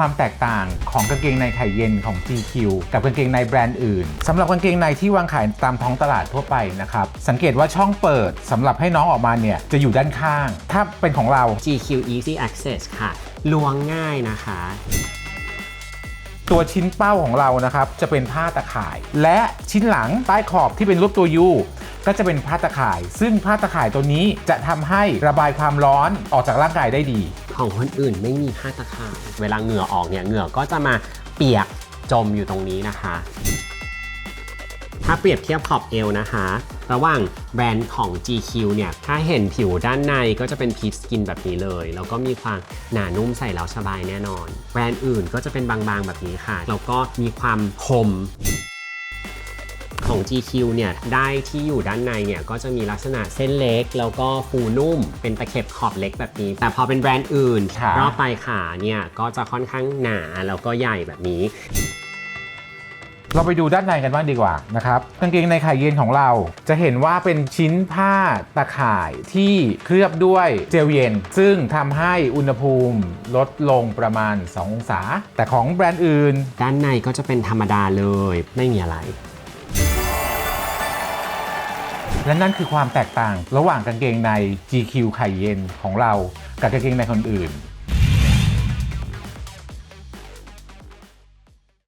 ความแตกต่างของกางเกงในไข่เย็นของ GQ กับกางเกงในแบรนด์อื่นสำหรับกางเกงในที่วางขายตามท้องตลาดทั่วไปนะครับสังเกตว่าช่องเปิดสำหรับให้น้องออกมาเนี่ยจะอยู่ด้านข้าง ถ้าเป็นของเรา GQ Easy Access ค่ะล้วงง่ายนะคะ ตัวชิ้นเป้าของเรานะครับจะเป็นผ้าตะข่าย และชิ้นหลังใต้ขอบที่เป็นรูปตัวยูก็จะเป็นผ้าตะข่าย ซึ่งผ้าตะข่ายตัวนี้จะทำให้ระบายความร้อนออกจากร่างกายได้ดี ของคนอื่นไม่มีผ้าตะข่ายเวลาเหงื่อออกเนี่ยเหงื่อก็จะมาเปียกจมอยู่ตรงนี้นะคะ ถ้าเปรียบเทียบขอบเอวนะคะ ระหว่างแบรนด์ของ GQ เนี่ย ถ้าเห็นผิวด้านในก็จะเป็นพีชสกินแบบนี้เลย แล้วก็มีความหนานุ่มใส่แล้วสบายแน่นอน แบรนด์อื่นก็จะเป็นบางๆแบบนี้ค่ะ แล้วก็มีความคม ของ GQ เนี่ยได้ที่อยู่ด้านในเนี่ยก็จะมีลักษณะเส้นเล็ก แล้วก็ฟูนุ่ม เป็นตะเข็บขอบเล็กแบบนี้ แต่พอเป็นแบรนด์อื่นค่ะรอบปลายขาเนี่ยก็จะค่อนข้างหนาแล้วก็ใหญ่แบบนี้ เราไปดูด้านในกันบ้างดีกว่านะครับกางเกงในไข่เย็นของเราจะเห็นว่าเป็นชิ้นผ้าตะข่ายที่เคลือบด้วยเจลเย็น ซึ่งทำให้อุณหภูมิลดลงประมาณ 2 องศา แต่ของแบรนด์อื่น ด้านในก็จะเป็นธรรมดาเลยไม่มีอะไร และนั่นคือความแตกต่างระหว่างกางเกงใน GQ ไข่เย็นของเรา กับกางเกงในคนอื่น